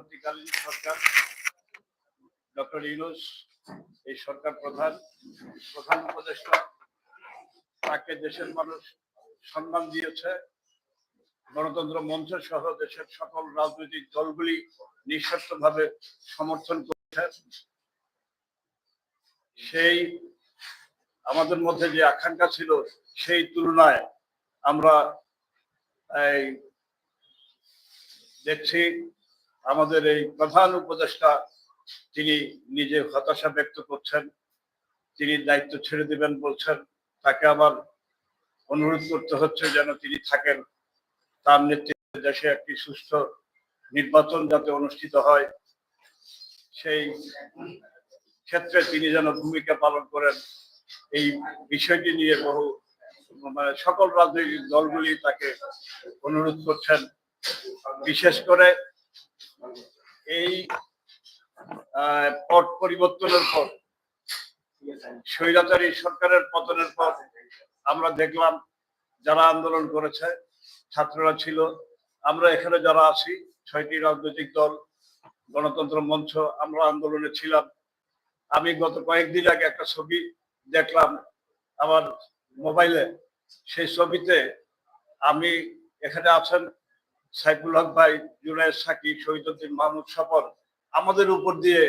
সরকার, doctor Yunus, এই সরকার প্রধান প্রধান উপদেষ্টা, তাকে দেশের মানুষ সম্মান দিয়েছে। গণতন্ত্র মঞ্চ সহ দেশের সকল রাজনৈতিক দলগুলি নিঃস্বার্থভাবে সমর্থন করেছে। সেই আমাদের মধ্যে যে আকাঙ্ক্ষা ছিল, সেই তুলনায় আমরা এই দেখছি আমাদের এই প্রধান উপদেষ্টা, তিনি নিজে হতাশা ব্যক্ত করছেন, তিনি দায়িত্ব ছেড়ে দিবেন বলছেন, তাকে আবার অনুরোধ করতে হচ্ছে যেন তিনি থাকেন। তার নেতৃত্বে দেশে একটি সুস্থ নির্বাচন যাতে অনুষ্ঠিত হয়, সেই ক্ষেত্রে তিনি যেন ভূমিকা পালন করেন, এই বিষয়টি নিয়ে বহু মানে সকল রাজনৈতিক দলগুলি তাকে অনুরোধ করছেন। বিশেষ করে এই পট পরিবর্তনের পর, স্বৈরাচারী সরকারের পতনের পর আমরা দেখলাম যারা আন্দোলন করেছে, ছাত্ররা ছিল। আমরা এখানে যারা আছি, ছয়টি রাজনৈতিক দল, গণতন্ত্র মঞ্চ, আমরা আন্দোলনে ছিলাম। আমি গত কয়েকদিন আগে একটা ছবি দেখলাম আমার মোবাইলে। সেই ছবিতে আমি এখানে আছেন সাইফুল হক ভাই, জুনায়দ সাকি শহীদুদ্দিন মাহমুদ সফর, আমাদের উপর দিয়ে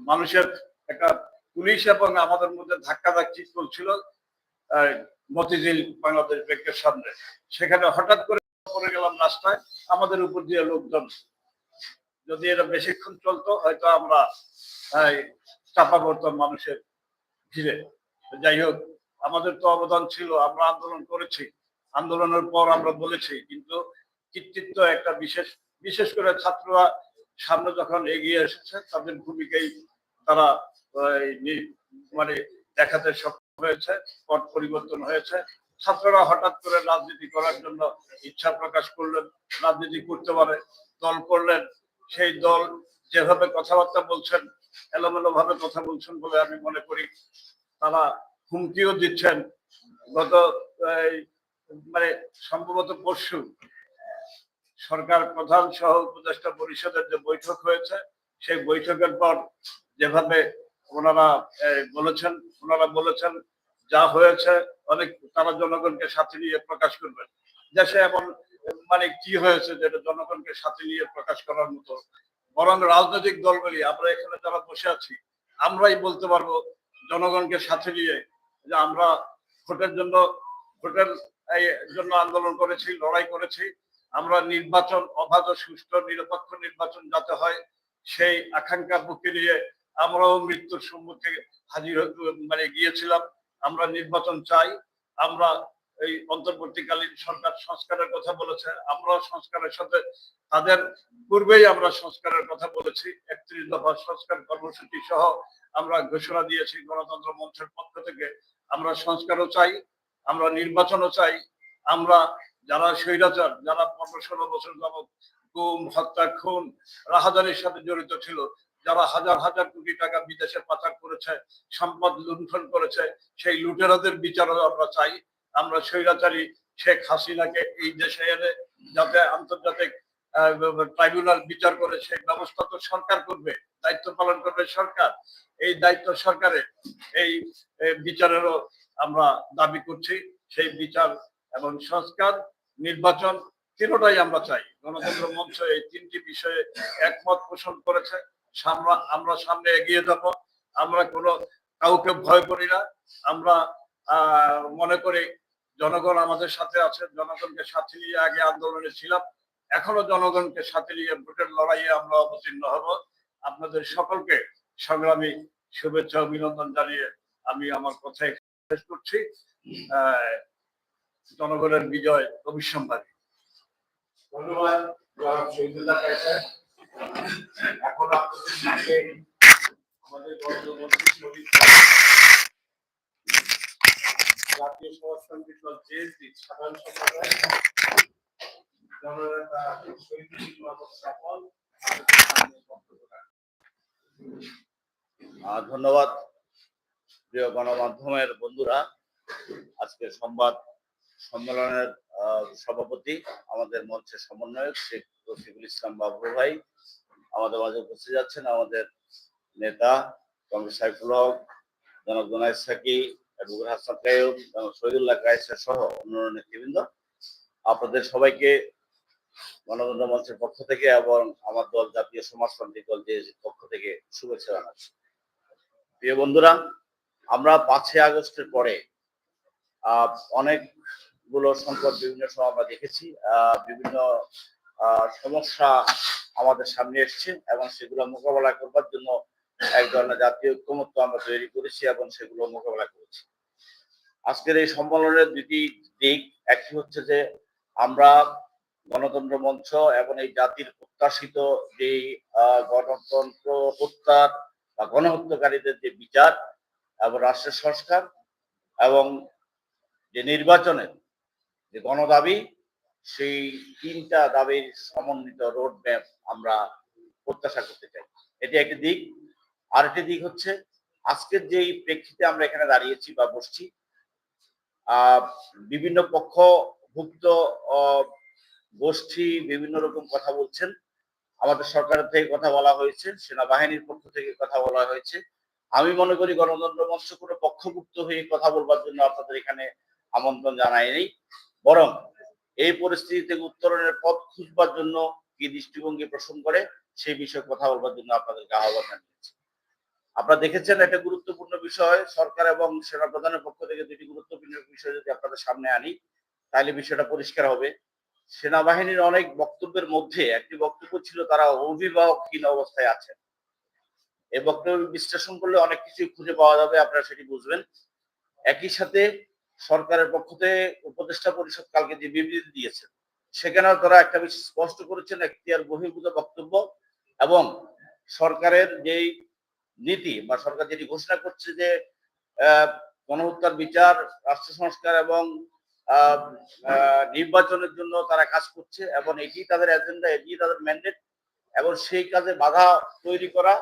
মানুষের একটা পুলিশ এবং আমাদের মধ্যে ধাক্কা ধাক্কি চলছিল মতিঝিল বাংলাদেশ ব্যাংকের সামনে। সেখানে হঠাৎ করে পড়ে গেলাম রাস্তায়, আমাদের উপর দিয়ে লোকজন, যদি এটা বেশিক্ষণ চলতো, হয়তো আমরা চাপা পড়তাম মানুষের ভিড়ে। যাই হোক, আমাদের তো অবদান ছিল, আমরা আন্দোলন করেছি। আন্দোলনের পর আমরা বলেছি, কিন্তু কৃতিত্ব একটা বিশেষ বিশেষ করে ছাত্ররা সামনে যখন এগিয়ে এসেছে, তাদের ভূমিকাই তারা মানে দেখাতে সক্ষম হয়েছে, পট পরিবর্তন হয়েছে। ছাত্ররা হঠাৎ করে রাজনীতি করার জন্য ইচ্ছা প্রকাশ করলেন, রাজনীতি করতে পারে, দল করলেন, সেই দল যেভাবে কথাবার্তা বলছেন এলোমেলো ভাবে কথা বলছেন বলে আমি মনে করি, তারা হুমকিও দিচ্ছেন। গত মানে সম্ভবত পরশু সরকার প্রধান সহ উপদেষ্টা পরিষদের যে বৈঠক হয়েছে, সেই বৈঠকের পর যেভাবে ওনারা বলেছেন ওনারা বলেছেন যা হয়েছে, অনেক তারা জনগণকে সাথে নিয়ে প্রকাশ করবেন। দেশে এমন মানে কি হয়েছে যেটা জনগণকে সাথে নিয়ে প্রকাশ করার মতো, বরং রাজনৈতিক দলগুলি আমরা এখানে যারা বসে আছি, আমরাই বলতে পারব জনগণকে সাথে নিয়ে যে আমরা ভোটের জন্য, ভোটের জন্য আন্দোলন করেছি, লড়াই করেছি। আমরা নির্বাচন, অবাধ সুষ্ঠু নিরপেক্ষ নির্বাচন যাতে হয়, সেই আকাঙ্ক্ষা বুকে নিয়ে আমরাও মৃত্যুর সম্মুখে হাজির মানে গিয়েছিলাম। আমরা নির্বাচন চাই। আমরা এই অন্তর্বর্তীকালীন সরকার সংস্কারের কথা বলেছে আমরা সংস্কারের সাথে, তাদের পূর্বেই আমরা সংস্কারের কথা বলেছি। একত্রিশ দফা সংস্কার কর্মসূচি সহ আমরা ঘোষণা দিয়েছি গণতন্ত্র মঞ্চের পক্ষ থেকে। আমরা সংস্কারও চাই। আমরা নির্বাচনও চাই। আমরা যারা স্বৈরাচার, যারা পনেরো ষোলো বছর যাবৎ গুম, হত্যা, খুন, রাহাজানির সাথে জড়িত ছিল, যারা হাজার হাজার কোটি টাকা বিদেশে পাচার করেছে, সম্পদ লুণ্ঠন করেছে, সেই লুটেরাদের বিচারও আমরা চাই। আমরা স্বৈরাচারী শেখ হাসিনাকে এই দেশে এনে যাতে আন্তর্জাতিক ট্রাইব্যুনাল বিচার করে, সেই ব্যবস্থা তো সরকার করবে, দায়িত্ব পালন করবে সরকার। এই দায়িত্ব সরকারের এই এই বিচারেরও আমরা দাবি করছি, সেই বিচার এবং সংস্কার, নির্বাচন তিনটাই আমরা চাই। গণতন্ত্র মঞ্চ এই তিনটি বিষয়ে একমত পোষণ করেছে। সামরা, আমরা সামনে এগিয়ে যাব। আমরা কোনো কাউকে ভয় করি না। আমরা মনে করি জনগণ আমাদের সাথে আছে। জনগণকে সাথে নিয়ে আগে আন্দোলনে ছিলাম। এখনও জনগণকে সাথে নিয়ে ভোটের লড়াইয়ে আমরা অবতীর্ণ হব। আপনাদের সকলকে সংগ্রামী শুভেচ্ছা, অভিনন্দন জানিয়ে আমি আমার কথা এখানে শেষ করছি। জনগণের বিজয় অবিসম্বাদী ধন্যবাদ এখন আমাদের জাতীয় সমাজতান্ত্রিক দল জেএসডি সাধারণ সম্পাদক। জননেতা সাফল ধন্যবাদ। প্রিয় গণমাধ্যমের বন্ধুরা, আজকে সংবাদ সম্মেলনের সভাপতি আমাদের মঞ্চের সমন্বয়ক শেখ রফিকুল ইসলাম বাবুর ভাই আমাদের মাঝে উপস্থিত যাচ্ছেন আমাদের নেতা কংগ্রেস সাইফুল হক জনক জোনায় সাকি, অ্যাডভোকেট হাসান কায়ুম জনক শহীদুল্লাহ কায়েসা সহ অন্যান্য নেতৃবৃন্দ। আপনাদের সবাইকে গণতন্ত্র মঞ্চের পক্ষ থেকে এবং আমার দল জাতীয় সমাজতান্ত্রিক দল যে পক্ষ থেকে শুভেচ্ছা জানাচ্ছি। প্রিয় বন্ধুরা আমরা পাঁচই আগস্টের পরে অনেকগুলো সংকট বিভিন্ন সময় আমরা দেখেছি বিভিন্ন সমস্যা আমাদের সামনে এসছে এবং সেগুলো মোকাবেলা করবার জন্য এক ধরনের জাতীয় ঐক্যমত্য আমরা তৈরি করেছি এবং সেগুলো মোকাবেলা করেছি। আজকের এই সম্মেলনের দুটি দিক, একটি হচ্ছে যে আমরা গণতন্ত্র মঞ্চ এবং এই জাতির প্রত্যাশিত যে গণতন্ত্র হত্যার বা গণহত্যাকারীদের যে বিচার এবং রাষ্ট্রের সংস্কার এবং যে নির্বাচনের যে গণদাবি, সেই তিনটা দাবির সমন্বিত রোড ম্যাপ আমরা প্রত্যাশা করতে চাই। এটি একটি দিক। আরেকটি দিক হচ্ছে, আজকের যেই প্রেক্ষিতে আমরা এখানে দাঁড়িয়েছি বা বসছি বিভিন্ন পক্ষভুক্ত গোষ্ঠী বিভিন্ন রকম কথা বলছেন। আমাদের সরকারের থেকে কথা বলা হয়েছে, সেনাবাহিনীর পক্ষ থেকে কথা বলা হয়েছে। আমি মনে করি গণতন্ত্র মঞ্চ কোনো পক্ষভুক্ত হয়ে কথা বলবার জন্য আপনাদের এখানে আমন্ত্রণ জানায়নি বরং এই পরিস্থিতি থেকে উত্তরণের পথ খুঁজবার জন্য কি দৃষ্টিভঙ্গি পোষণ করে সেই বিষয়ে কথা বলবার জন্য আপনাদেরকে আহ্বান জানিয়েছি। আপনারা দেখেছেন একটা গুরুত্বপূর্ণ বিষয়, সরকার এবং সেনা প্রধানের পক্ষ থেকে দুটি গুরুত্বপূর্ণ বিষয় যদি আপনাদের সামনে আনি, তাহলে বিষয়টা পরিষ্কার হবে। সেনাবাহিনীর অনেক বক্তব্যের মধ্যে একটি বক্তব্য ছিল, তারা অভিভাবকহীন অবস্থায় আছেন। এই বক্তব্য বিশ্লেষণ করলে অনেক কিছুই খুঁজে পাওয়া যাবে, আপনারা সেটি বুঝবেন। একই সাথে সরকারের পক্ষ থেকে উপদেষ্টা পরিষদ কালকে যে বিবৃতি দিয়েছে সেখানেও তারা একটা বিষয় স্পষ্ট করেছেন, এখতিয়ার বহির্ভূত বক্তব্য এবং সরকারের যেই নীতি বা সরকার যেটি ঘোষণা করছে যে গণহত্যার বিচার, রাষ্ট্র সংস্কার এবং নির্বাচনের জন্য তারা কাজ করছে এবং এটি তাদের এজেন্ডা এটি তাদের ম্যান্ডেট এবং সেই কাজে বাধা তৈরি করা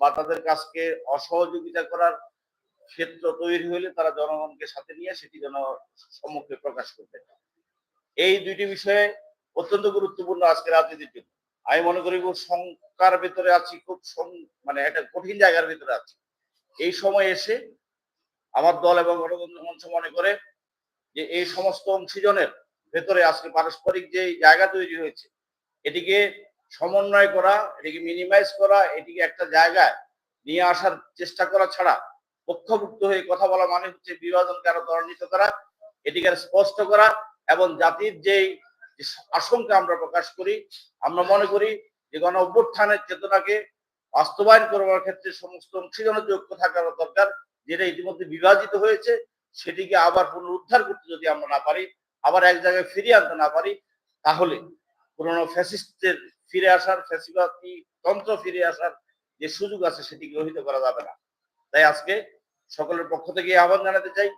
বা তাদের কাজকে অসহযোগিতা করার ক্ষেত্র তৈরি হলে তারা জনগণকে সাথে নিয়ে সেটি যেন সম্মুখে প্রকাশ করবে এই দুইটি বিষয়ে অত্যন্ত গুরুত্বপূর্ণ আজকে রাজনীতির আমি মনে করি খুব শঙ্কার ভেতরে আছি, খুব মানে একটা কঠিন জায়গার ভিতরে আছি। এই সময় এসে আমার দল এবং গণতন্ত্র মঞ্চ মনে করে যে এই সমস্ত অংশীজনের ভেতরে আজকে পারস্পরিক যে জায়গা তৈরি হয়েছে, এটিকে সমন্বয় করা, এটিকে মিনিমাইজ করা, এটিকে একটা জায়গায় নিয়ে আসার চেষ্টা করা ছাড়া পক্ষভুক্ত হয়ে কথা বলা মানে হচ্ছে বিভাজনকে আরও ত্বরান্বিত করা, এটিকে স্পষ্ট করা এবং জাতির যে আশঙ্কা আমরা প্রকাশ করি, আমরা মনে করি যে গণ অভ্যুত্থানের চেতনাকে বাস্তবায়ন করবার ক্ষেত্রে সমস্ত অংশীজনের যোগ্য থাকার দরকার, যেটা ইতিমধ্যে বিভাজিত হয়েছে, সেটিকে আবার পুনরুদ্ধার করতে যদি আমরা না পারি, আবার এক জায়গায় ফিরিয়ে আনতে না পারি, তাহলে পুরনো ফ্যাসিস্টের ফিরে আসার ফ্যাসিবাদী তন্ত্র ফিরে আসার যে সুযোগ আছে সেটি গ্রহিত করা যাবে না। তাই আজকে সকলের পক্ষ থেকে আহ্বান জানাতে চাই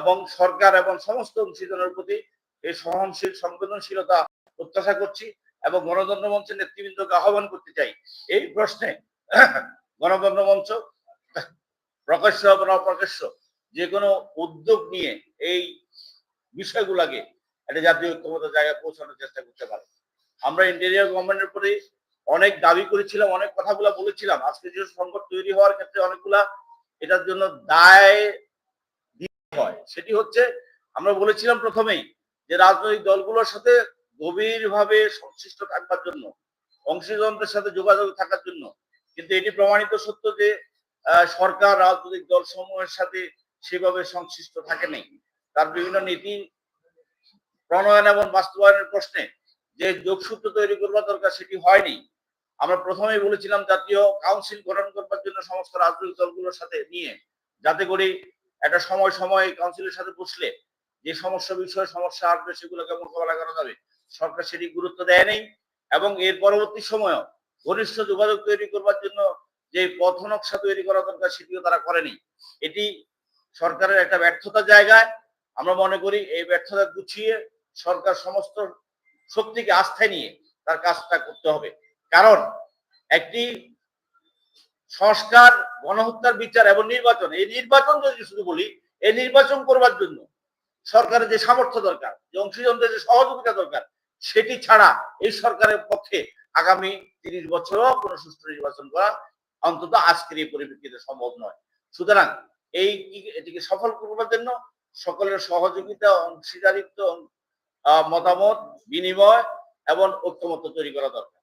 এবং সরকার এবং সমস্ত অংশীজনের প্রতি এই সহনশীল, সংবেদনশীলতা প্রত্যাশা করছি এবং গণতন্ত্র মঞ্চের নেতৃবৃন্দকে আহ্বান করতে চাই। এই প্রশ্নে গণতন্ত্র মঞ্চ, প্রকাশ্য এবং অপ্রকাশ্য যে কোনো উদ্যোগ নিয়ে এই বিষয়গুলাকে একটা জাতীয় ঐক্যমত জায়গায় পৌঁছানোর চেষ্টা করতে পারে। আমরা ইন্টেরিয়ার গভর্নমেন্টের উপরে অনেক দাবি করেছিলাম, অনেক কথাগুলো বলেছিলাম। আজকে যে সংকট তৈরি হওয়ার ক্ষেত্রে অনেকগুলা এটার জন্য দায় হয়। সেটি হচ্ছে, আমরা বলেছিলাম প্রথমেই যে রাজনৈতিক দলগুলোর সাথে গভীরভাবে সংশ্লিষ্ট থাকবার জন্য অংশীজনদের সাথে যোগাযোগ থাকার জন্য। কিন্তু এটি প্রমাণিত সত্য যে সরকার রাজনৈতিক দল সমূহের সাথে সেভাবে সংশ্লিষ্ট থাকে নাই। তার বিভিন্ন নীতি প্রণয়ন এবং বাস্তবায়নের প্রশ্নে যে যোগসূত্র তৈরি করবার দরকার সেটি হয়নি। আমরা প্রথমেই বলেছিলাম জাতীয় কাউন্সিল গঠন করবার জন্য সমস্ত রাজনৈতিক দলগুলোর সাথে নিয়ে, যাতে করে একটা সময় সময় কাউন্সিলের সাথে বসলে যে সমস্যা বিষয়ে, সমস্যা আসবে সেগুলোকে মোকাবেলা করা যাবে। সরকার সেটি গুরুত্ব দেয় নেই এবং এর পরবর্তী সময়ও ঘনিষ্ঠ যোগাযোগ তৈরি করবার জন্য যে পথ নকশা তৈরি করা দরকার সেটিও তারা করেনি। এটি সরকারের একটা ব্যর্থতা জায়গায়। আমরা মনে করি এই ব্যর্থতা গুছিয়ে সরকার সমস্ত শক্তিকে আস্থায় নিয়ে তার কাজটা করতে হবে। কারণ একটি সংস্কার, গণহত্যার বিচার এবং নির্বাচন, এই নির্বাচন যদি শুধু বলি, এই নির্বাচন করবার জন্য সরকারের যে সামর্থ্য দরকার, যে অংশীজনদের যে সহযোগিতা দরকার, সেটি ছাড়া এই সরকারের পক্ষে আগামী তিরিশ বছরও কোনো সুষ্ঠু নির্বাচন করা অন্তত আজকের এই পরিপ্রেক্ষিতে সম্ভব নয়। সুতরাং এই এটিকে সফল করবার জন্য সকলের সহযোগিতা, অংশীদারিত্ব মতামত বিনিময় এবং ঐক্যমত্য তৈরি করা দরকার।